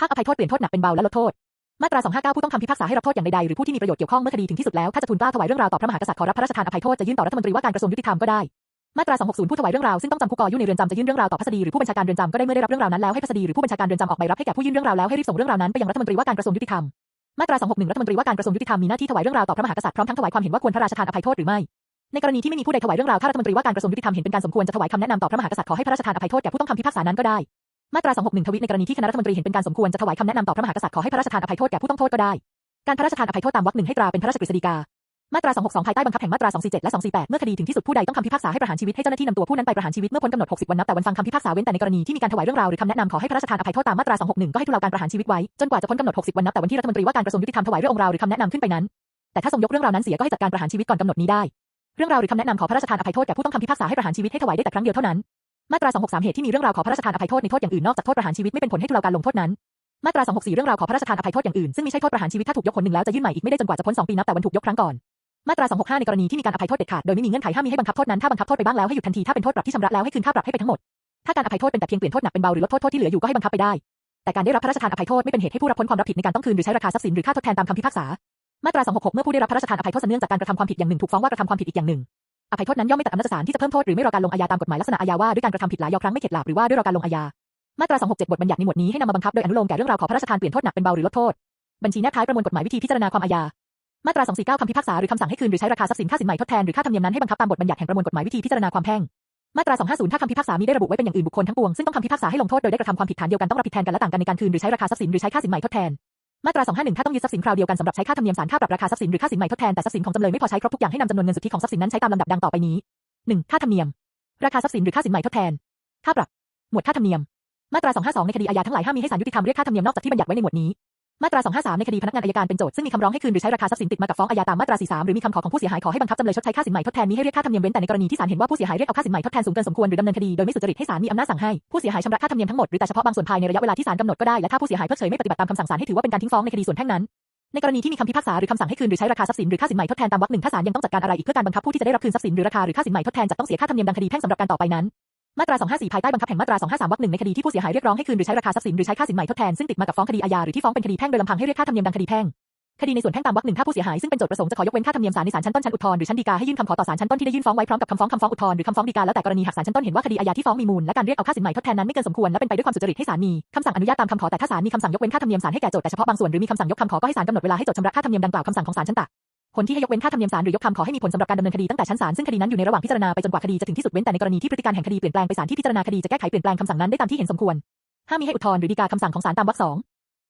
ภาคอภัยโทษเปลี่ยนโทษหนักเป็นเบาและลดโทษ มาตรา 259 ผู้ต้องคำพิพากษาให้รับโทษอย่างใดๆหรือผู้ที่มีประโยชน์เกี่ยวข้องเมื่อคดีถึงที่สุดแล้ว ถ้าจะทูลกล้าถวายเรื่องราวต่อพระมหากษัตริย์ขอรับพระราชทานอภัยโทษจะยื่นต่อรัฐมนตรีว่าการกระทรวงยุติธรรมก็ได้ มาตรา 260 ผู้ถวายเรื่องราวซึ่งต้องจำคุกกออยู่ในเรือนจำจะยื่นเรื่องราวต่อพัสดีหรือผู้บัญชาการเรือนจำก็ได้เมื่อได้รับเรื่องราวนั้นแล้วให้พัสดีหรือผู้บัญชาการเรือนจำออกใบรับให้แก่ผู้ยื่นเรื่องราวแล้วให้รีบส่งเรื่องราวนั้นไปยังรัฐมนตรีว่าการกระทรวงยุติธรรมมาตรา 261 รัฐมนตรีว่าการกระทรวงยุติธรรมมีหน้าที่ถวายเรื่องราวต่อพระมหากษัตริย์พร้อมทั้งถวายความเห็นว่าควรพระราชทานอภัยโทษหรือไม่ ในกรณีที่ไม่มีผู้ใดถวายเรื่องราวถ้ารัฐมนตรีว่าการกระทรวงยุติธรรมเห็นเป็นการสมควรจะถวายคำแนะนำต่อพระมหากษัตริย์ขอให้พระราชทานอภัยโทษแก่ผู้ต้องคำพิพากษานั้นก็ได้ มาตรา 261 ทวิในกรณีที่คณะรัฐมนตรีเห็นเป็นการสมควรจะถวายคำแนะนำต่อพระมหากษัตริย์ขอให้พระราชทานอภัยโทษแก่ผู้ต้องโทษก็ได้ การพระราชทานอภัยโทษตามวรรคหนึ่งให้ตราเป็นพระราชกฤษฎีกา มาตรา 262 ภายใต้บังคับแห่งมาตรา 247 และ 248 เมื่อคดีถึงที่สุดผู้ใดต้องคำพิพากษาให้ประหารชีวิตให้เจ้าหน้าที่นำตัวผู้นั้นไปประหารชีวิตเมื่อพ้นกำหนด 60 วันนับแต่วันฟังคำพิพากษาเว้นแต่ในกรณีที่มีการถวายเรื่องราวหรือคำแนะนำขอให้พระราชทานอภัยโทษตามมาตรา 261 ก็ให้ทุเลาการประหารชีวิตไว้จนกว่าจะพ้นกำหนด 60 วันนับแต่วันที่รัฐมนตรีว่าการกระทรวงยุติธรรมถวายเรื่องราวหรือคำแนะนำขึ้นไปนั้น แต่ถ้าทรงยกเรื่องราวนั้นเสียก็ให้จัดการประหารชีวิตก่อนกำหนดนี้ได้ เรื่องราวหรือคำแนะนำขอพระราชทานอภัยโทษแก่ผู้ต้องคำพิพากษาให้ประหารชีวิตให้ถวายได้แต่ครั้งเดียวเท่านั้น มาตรา 263 เหตุที่มีเรื่องราวขอพระราชทานอภัยโทษในโทษอย่างอื่นนอกจากโทษประหารชีวิตไม่เป็นผลให้ทุเลาการลงโทษนั้น มาตรา 264 เรื่องราวขอพระราชทานอภัยโทษอย่างอื่นซึ่งไม่ใช่โทษประหารชีวิตถ้าถูกยกคนหนึ่งแล้วจะยื่นใหม่อีกไม่ได้จนกว่าจะพ้น2ปีนับแต่วันถูกยกครั้งก่อน มาตรา 265 ในกรณีที่มีการอภัยโทษเด็ดขาดโดยไม่มีเงื่อนไขห้ามมีให้บังคับโทษนั้นถ้าบังคับโทษไปบ้างแล้วให้หยุดทันทีถ้าเป็นโทษปรับที่ชำระแล้วให้คืนค่าปรับให้ไปทั้งหมดถ้าการอภัยโทษเป็นแต่เพียงเปลี่ยนโทษหนักเป็นเบาหรือลดโทษโทษที่เหลืออยู่ก็ให้บังคับไปได้ แต่การได้รับพระราชทานอภัยโทษไม่เป็นเหตุให้ผู้รับพ้นความรับผิดในการต้องคืนหรือใช้ราคาทรัพย์สินหรือค่าทดแทนตามคำพิพากษา มาตรา 266 เมื่อผู้ได้รับพระราชทานอภัยโทษเนื่องจากการกระทำความผิดอย่างหนึ่งถูกฟ้องว่ากระทำความผิดอีกอย่างหนึ่ง อภัยโทษนั้นย่อมไม่ตัดอำนาจศาลที่จะเพิ่มโทษหรือไม่รอการลงอาญาตามกฎหมายลักษณะอาญาว่าด้วยการกระทำผิดหลายยอครั้งไม่เข็ดหลาบหรือว่าด้วยรอการลงอาญามาตรา 267 บทบัญญัติในหมวดนี้ให้นำมาบังคับโดยอนุโลมแก่เรื่องราวขอพระราชทานเปลี่ยนโทษหนักเป็นเบาหรือลดโทษ บัญชีแนบท้ายประมวลกฎหมายวิธีพิจารณาความอาญา มาตรา 249 คำพิพากษาหรือคำสั่งให้คืนหรือใช้ราคาทรัพย์สินค่าสินใหม่ทดแทนหรือค่าธรรมเนียมนั้นให้บังคับตามบทบัญญัติแห่งประมวลกฎหมายวิธีพิจารณาความแพ่ง มาตรา 250 ถ้าคำพิพากษามีได้ระบุไว้เป็นอย่างอื่นบุคคลทั้งปวงซึ่งต้องคำพิพากษาให้ลงโทษโดยได้กระทำความผิดฐานเดียวกันต้องรับผิดแทนกันและต่างกันในการคืนหรือใช้ราคาทรัพย์สินหรือใช้ค่าสินใหม่ทดแทน มาตรา 251 ถ้าต้องยึดทรัพย์สินคราวเดียวกันสำหรับใช้ค่าธรรมเนียมศาลค่าปรับราคาทรัพย์สินหรือค่าสินใหม่ทดแทนแต่ทรัพย์สินของจำเลยไม่พอใช้ครบทุกอย่างให้นำจำนวนเงินสุทธิของทรัพย์สินนั้นใช้ตามลำดับดังต่อไปนี้ 1. ค่าธรรมเนียม ราคาทรัพย์สินหรือค่าสินใหม่ทดแทน ค่าปรับ หมวดค่าธรรมเนียม มาตรา 252 ในคดีอาญาทั้งหลายห้ามมีให้ศาลยุติธรรมเรียกค่าธรรมเนียมนอกจากที่บัญญัติไว้ในหมวดนี้ มาตรา 253 ในคดีพนักงานอัยการเป็นโจทก์ซึ่งมีคำร้องให้คืนหรือใช้ราคาทรัพย์สินติดมากับฟ้องอาญาตามมาตรา 43 หรือมีคำขอของผู้เสียหายขอให้บังคับจำเลยชดใช้ค่าสินใหม่ทดแทนนี้ให้เรียกค่าธรรมเนียมเว้นแต่ในกรณีที่ศาลเห็นว่าผู้เสียหายเรียกเอาค่าสินใหม่ทดแทนสูงเกินสมควรหรือดำเนินคดีโดยไม่สุจริตให้ศาลมีอำนาจสั่งให้ผู้เสียหายชำระค่าธรรมเนียมทั้งหมดหรือแต่เฉพาะบางส่วนภายในระยะเวลาที่ศาลกำหนดก็ได้และถ้าผู้เสียหายเพิกเฉยไม่ปฏิบัติตามคำสั่งศาลให้ถือว่าเป็นการทิ้งฟ้องในคดีส่วนแพ่งนั้นในกรณีที่มีคำพิพากษาหรือคำสั่งให้คืนหรือใช้ราคาทรัพย์สินหรือค่าสินใหม่ทดแทนตามวรรคหนึ่งถ้าศาลยังต้องจัดการอะไรอีกเพื่อการบังคับผู้ที่จะได้รับคืนทรัพย์สินหรือราคาหรือค่าสินใหม่ทดแทนจะต้องเสียค่าธรรมเนียมดังคดีแพ่งสำหรับการต่อไปนั้น มาตรา 254 ภายใต้บังคับแห่งมาตรา 253 วรรคหนึ่งในคดีที่ผู้เสียหายเรียกร้องให้คืนหรือใช้ราคาทรัพย์สินหรือใช้ค่าสินใหม่ทดแทนซึ่งติดมากับฟ้องคดีอาญาหรือที่ฟ้องเป็นคดีแพ่งโดยลำพังให้เรียกค่าธรรมเนียมดังคดีแพ่งคดีในส่วนแพ่งตามวรรคหนึ่งถ้าผู้เสียหายซึ่งเป็นโจทก์ประสงค์จะขอยกเว้นค่าธรรมเนียมศาลในศาลชั้นต้นชั้นอุทธรณ์หรือชั้นฎีกาให้ยื่นคำขอต่อศาลชั้นต้นที่ได้ยื่นฟ้องไว้พร้อมกับคำฟ้องคำฟ้องอุทธรณ์หรือคำฟ้องฎีกาแล้วแต่กรณีหากศาลชั้นต้นเห็นว่าคดีอาญาที่ฟ้องมีมูลและการเรียกเอาค่าสินใหม่ทดแทนนั้นไม่เกินสมควรและเป็นไปด้วยความสุจริตให้ศาลมีคำสั่งอนุญาตตามคำขอแต่ถ้าศาลมีคำสั่งยกเว้นค่าธรรมเนียมศาลให้แก่โจทก์แต่เฉพาะบางส่วนหรือมีคำสั่งยกคำขอก็ให้ศาลกำหนดเวลาให้โจทก์ชำระค่าธรรมเนียมดังกล่าวคำสั่งของศาลชั้นตะ ผลที่ให้ยกเว้นค่าธรรมเนียมศาลหรือยกคำขอให้มีผลสำหรับการดำเนินคดีตั้งแต่ชั้นศาลซึ่งคดีนั้นอยู่ในระหว่างพิจารณาไปจนกว่าคดีจะถึงที่สุดเว้นแต่ในกรณีที่พฤติการแห่งคดีเปลี่ยนแปลงไปศาลที่พิจารณาคดีจะแก้ไขเปลี่ยนแปลงคำสั่งนั้นได้ตามที่เห็นสมควรห้ามมีให้อุทธรณ์หรือฎีกาคำสั่งของศาลตามวรรคสอง